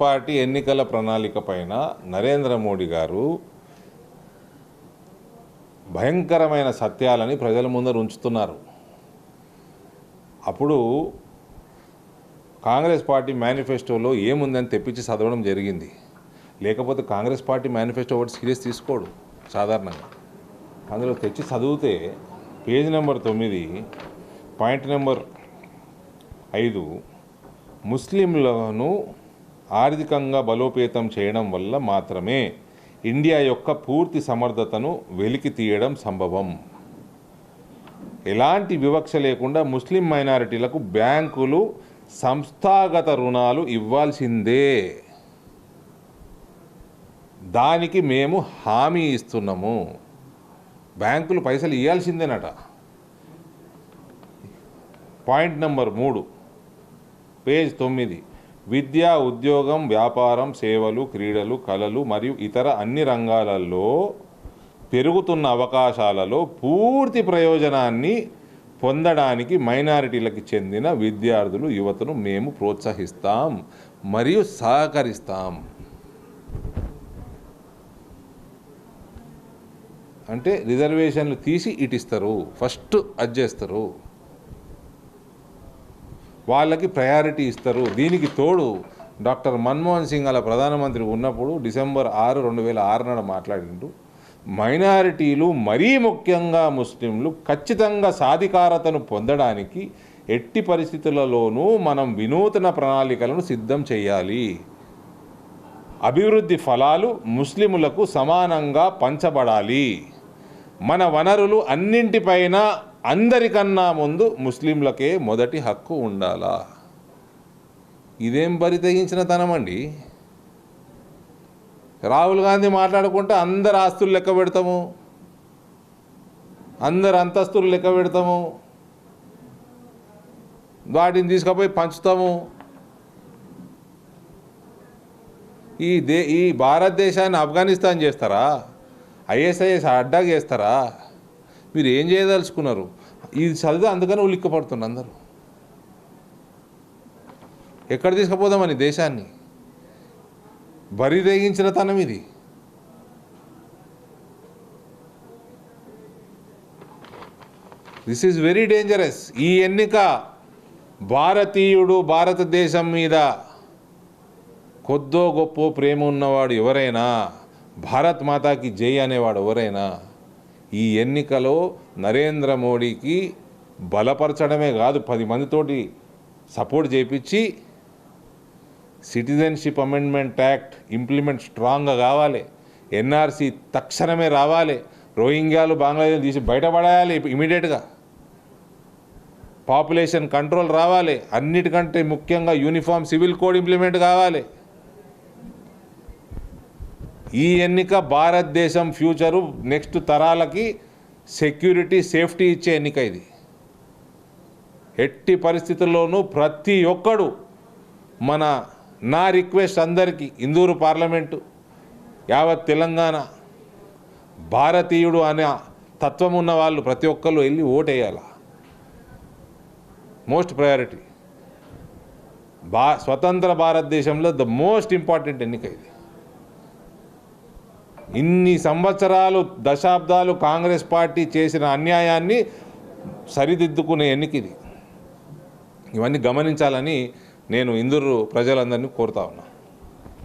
Party ఎన్నికల ప్రణాళిక పైన నరేంద్ర మోడీ గారు భయంకరమైన సత్యాలని ప్రజల ముందర ఉంచుతున్నారు. అప్పుడు కాంగ్రెస్ పార్టీ మేనిఫెస్టోలో ఏముందని తెప్పించి చదవడం జరిగింది. లేకపోతే కాంగ్రెస్ పార్టీ మేనిఫెస్టో ఒకటి సీరియస్ తీసుకోడు సాధారణంగా. అందులో తెచ్చి చదివితే పేజ్ నెంబర్ తొమ్మిది పాయింట్ నెంబర్ ఐదు ముస్లింలను ఆర్థికంగా బలోపేతం చేయడం వల్ల మాత్రమే ఇండియా యొక్క పూర్తి సమర్థతను వెలికి తీయడం సంభవం. ఎలాంటి వివక్ష లేకుండా ముస్లిం మైనారిటీలకు బ్యాంకులు సంస్థాగత రుణాలు ఇవ్వాల్సిందే. దానికి మేము హామీ ఇస్తున్నాము. బ్యాంకులు పైసలు ఇవ్వాల్సిందేనట పాయింట్ నెంబర్ మూడు పేజ్ తొమ్మిది. విద్య ఉద్యోగం వ్యాపారం సేవలు క్రీడలు కళలు మరియు ఇతర అన్ని రంగాలలో పెరుగుతున్న అవకాశాలలో పూర్తి ప్రయోజనాన్ని పొందడానికి మైనారిటీలకు చెందిన విద్యార్థులు యువతను మేము ప్రోత్సహిస్తాం మరియు సహకరిస్తాం. అంటే రిజర్వేషన్లు తీసి ఇటిస్తారు ఫస్ట్ అది చేస్తారు వాళ్ళకి ప్రయారిటీ ఇస్తారు. దీనికి తోడు డాక్టర్ మన్మోహన్ సింగ్ అలా ప్రధానమంత్రి ఉన్నప్పుడు డిసెంబర్ ఆరు రెండు వేల ఆరు నాడు మాట్లాడిండు. మైనారిటీలు మరీ ముఖ్యంగా ముస్లింలు ఖచ్చితంగా సాధికారతను పొందడానికి ఎట్టి పరిస్థితులలోనూ మనం వినూతన ప్రణాళికలను సిద్ధం చేయాలి. అభివృద్ధి ఫలాలు ముస్లిములకు సమానంగా పంచబడాలి. మన వనరులు అన్నింటిపైన అందరికన్నా ముందు ముస్లింలకే మొదటి హక్కు ఉండాలా? ఇదేం బరి తెగించిన తనమండి రాహుల్ గాంధీ మాట్లాడుకుంటే అందరు ఆస్తులు లెక్క పెడతాము. అందరు అంతస్తులు లెక్క పెడతాము. వాటిని తీసుకుపోయి పంచుతాము. ఈ దే ఈ భారతదేశాన్ని ఆఫ్ఘనిస్తాన్ చేస్తారా? ఐఎస్ఐఎస్ అడ్డా చేస్తారా? మీరు ఏం చేయదలుచుకున్నారు? ఇది చదివితే అందుకని ఉలిక్కపడుతున్నారు అందరూ. ఎక్కడ తీసుకుపోదామని దేశాన్ని? బరి రేగించిన తనం ఇది. దిస్ ఈజ్ వెరీ డేంజరస్ ఈ ఎన్నిక భారతీయుడు భారతదేశం మీద కొద్దో గొప్ప ప్రేమ ఉన్నవాడు ఎవరైనా భారత్ మాతాకి జై అనేవాడు ఎవరైనా ఈ ఎన్నికలో నరేంద్ర మోడీకి బలపరచడమే కాదు పది మందితోటి సపోర్ట్ చేపించి సిటిజన్షిప్ అమెండ్మెంట్ యాక్ట్ ఇంప్లిమెంట్ స్ట్రాంగ్గా కావాలి. ఎన్ఆర్సీ తక్షణమే రావాలి. రోహింగ్యాలు బంగ్లాదేశ్ తీసి బయటపడేయాలి ఇమీడియట్గా. పాపులేషన్ కంట్రోల్ రావాలి. అన్నిటికంటే ముఖ్యంగా యూనిఫామ్ సివిల్ కోడ్ ఇంప్లిమెంట్ కావాలి. ఈ ఎన్నిక భారతదేశం ఫ్యూచరు నెక్స్ట్ తరాలకి సెక్యూరిటీ సేఫ్టీ ఇచ్చే ఎన్నిక ఇది. ఎట్టి పరిస్థితుల్లోనూ ప్రతి ఒక్కడు మన నా రిక్వెస్ట్ అందరికీ ఇందూరు పార్లమెంటు యావత్ తెలంగాణ భారతీయుడు అనే తత్వం ఉన్న వాళ్ళు ప్రతి ఒక్కళ్ళు వెళ్ళి ఓటేయాల? Most priority. బా స్వతంత్ర భారతదేశంలో ద మోస్ట్ ఇంపార్టెంట్ ఎన్నిక ఇది. ఇన్ని సంవత్సరాలు దశాబ్దాలు కాంగ్రెస్ పార్టీ చేసిన అన్యాయాన్ని సరిదిద్దుకునే ఎన్నికది. ఇవన్నీ గమనించాలని నేను ఇందూరు ప్రజలందరినీ కోరుతా ఉన్నా.